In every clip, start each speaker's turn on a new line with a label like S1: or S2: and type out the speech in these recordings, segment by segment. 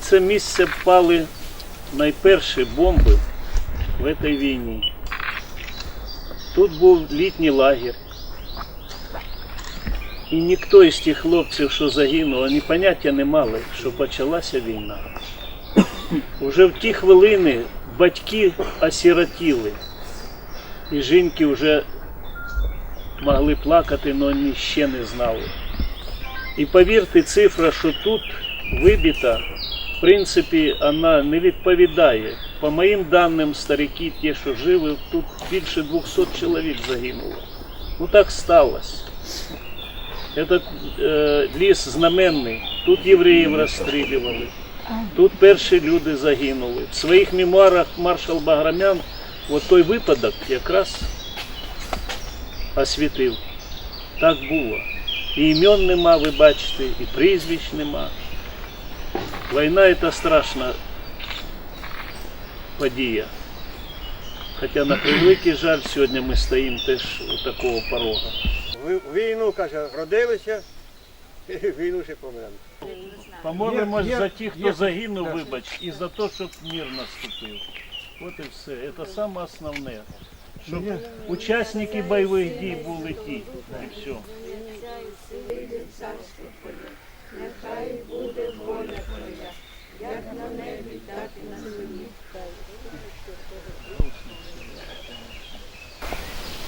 S1: це місце впали найперші бомби в цій війні. Тут був літній лагерь. І ніхто із тих хлопців, що загинув, вони поняття не мали, що почалася війна. Уже в ті хвилини батьки осіротіли. І жінки вже могли плакати, але вони ще не знали. І повірте, цифра, що тут вибита, принципі, вона не відповідає. По моїм даним, старики, ті, що живі, тут більше 200 чоловік загинуло. Ну так сталося. Этот е, ліс знаменний, тут євреїв розстрілювали, тут перші люди загинули. В своїх мемуарах маршал Баграмян от той випадок якраз освітив. Так було. І імен нема, ви бачите, і прізвищ нема. Війна це страшна подія. Хоча на превеликий жаль, сьогодні ми стоїмо теж у такого порога.
S2: Війну, каже, родилися, і війну ще помремо.
S1: Помолимось за тих, хто загинув, вибач, і за те, щоб мир наступив. От і все. Це саме основне. Щоб учасники бойових дій були ті. І все.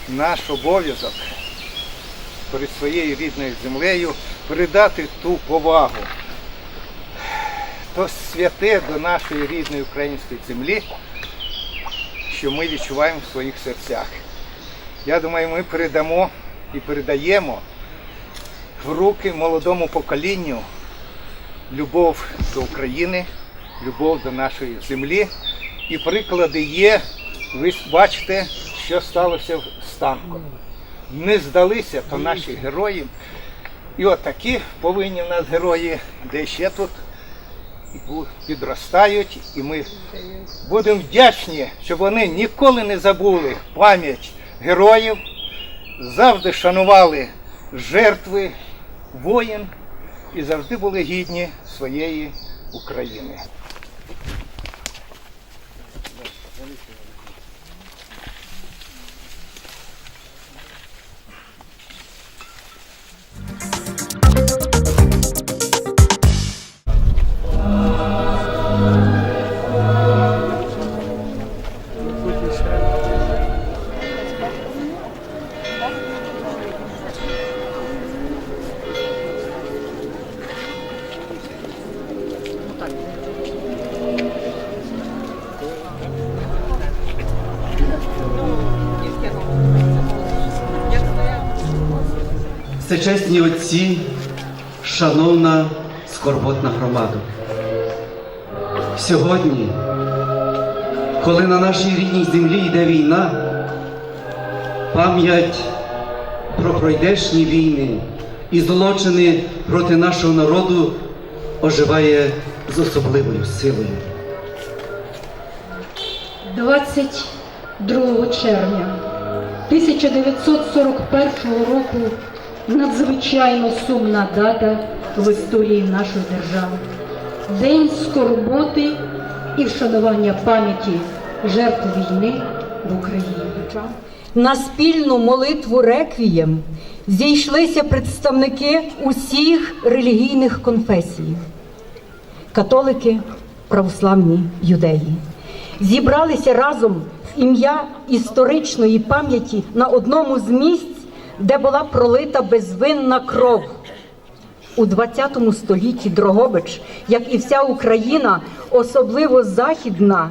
S3: Наш обов'язок перед своєю рідною землею передати ту повагу, то святе до нашої рідної української землі, що ми відчуваємо в своїх серцях. Я думаю, ми передамо і передаємо в руки молодому поколінню любов до України, любов до нашої землі. І приклади є, ви бачите, що сталося з танком. Не здалися то наші герої. І от повинні в нас герої, де ще тут підростають, і ми будемо вдячні, щоб вони ніколи не забули пам'ять героїв, завжди шанували жертви воїн і завжди були гідні своєї України. Thank you.
S4: Всечесні отці, шановна скорботна громада. Сьогодні, коли на нашій рідній землі йде війна, пам'ять про пройдешні війни і злочини проти нашого народу оживає з особливою силою.
S5: 22 червня 1941 року надзвичайно сумна дата в історії нашої держави. День скорботи і вшанування пам'яті жертв війни в Україні.
S6: на спільну молитву реквієм зійшлися представники усіх релігійних конфесій католики, православні юдеї. Зібралися разом в ім'я історичної пам'яті на одному з місць, де була пролита безвинна кров. У 20 столітті Дрогобич, як і вся Україна, особливо західна,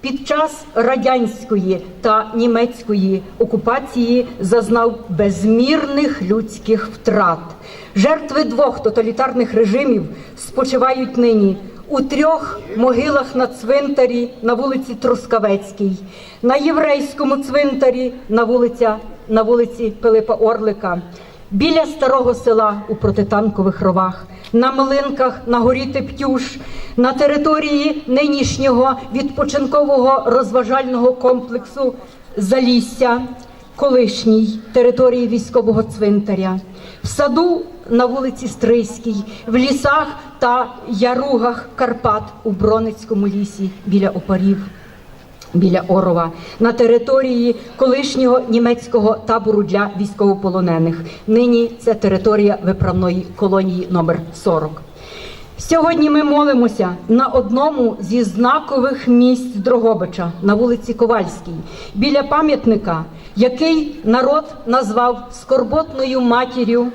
S6: під час радянської та німецької окупації зазнав безмірних людських втрат. Жертви двох тоталітарних режимів спочивають нині у трьох могилах на цвинтарі на вулиці Трускавецькій, на єврейському цвинтарі на вулиця на вулиці Пилипа Орлика біля старого села у протитанкових ровах, на млинках на горі Тептюш, на території нинішнього відпочинкового розважального комплексу Залісся, колишній території військового цвинтаря, в саду на вулиці Стрийській, в лісах та яругах Карпат у Броницькому лісі біля опарів. Біля Орова на території колишнього німецького табору для військовополонених. Нині це територія виправної колонії номер 40. Сьогодні ми молимося на одному зі знакових місць Дрогобича на вулиці Ковальській, біля пам'ятника, який народ назвав скорботною матір'ю,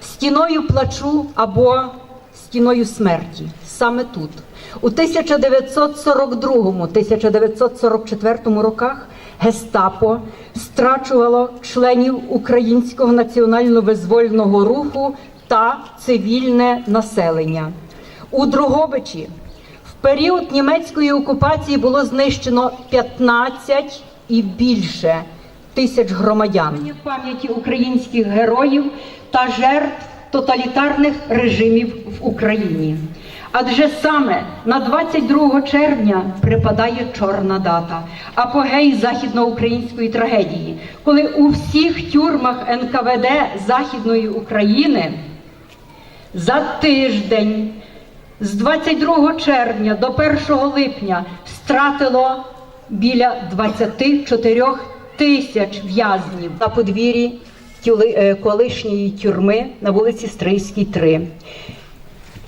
S6: стіною плачу або стіною смерті. Саме тут. У 1942-1944 роках гестапо страчувало членів українського національно-визвольного руху та цивільне населення. У Дрогобичі в період німецької окупації було знищено 15 і більше тисяч громадян. Пам'яті українських героїв та жертв тоталітарних режимів в Україні. Адже саме на 22 червня припадає чорна дата, апогей західноукраїнської трагедії, коли у всіх тюрмах НКВД Західної України за тиждень з 22 червня до 1 липня стратило біля 24 тисяч в'язнів на подвір'ї е, колишньої тюрми на вулиці Стрийській, 3.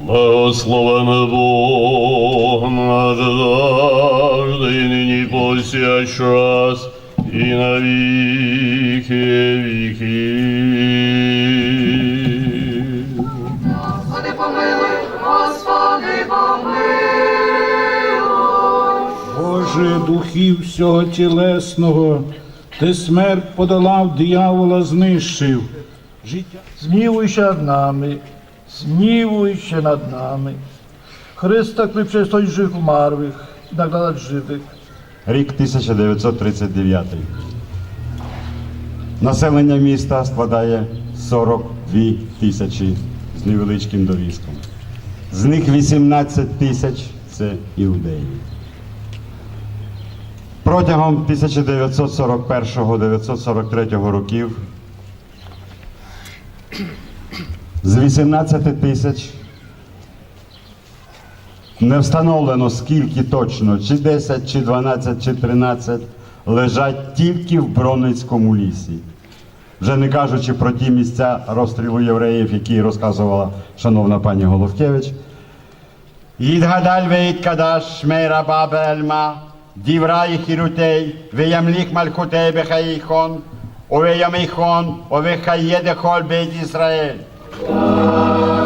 S7: Благословен Бог наш завжди, і нині повсякчас, і на віки віків.
S8: Боже, духів всього тілесного, ти смерть подолав, диявола знищив. Життя
S9: Змілуйся над нами, змілуйся над нами. Христа причестой жив умерлих, нагнад живих.
S10: Рік 1939. Населення міста складає 42 тисячі з невеличким довіском. З них 18 тисяч це іудеї. Протягом 1941-1943 років з 18 тисяч не встановлено скільки точно, чи 10, чи 12, чи 13, лежать тільки в Броницькому лісі. Вже не кажучи про ті місця розстрілу євреїв, які розказувала шановна пані Головкевич. Їдгадаль кадаш мейра баба ельма, діврай хірутей, веямліх малькутей бехаїхон, овеяміхон, овехаєде хол бейт Amen.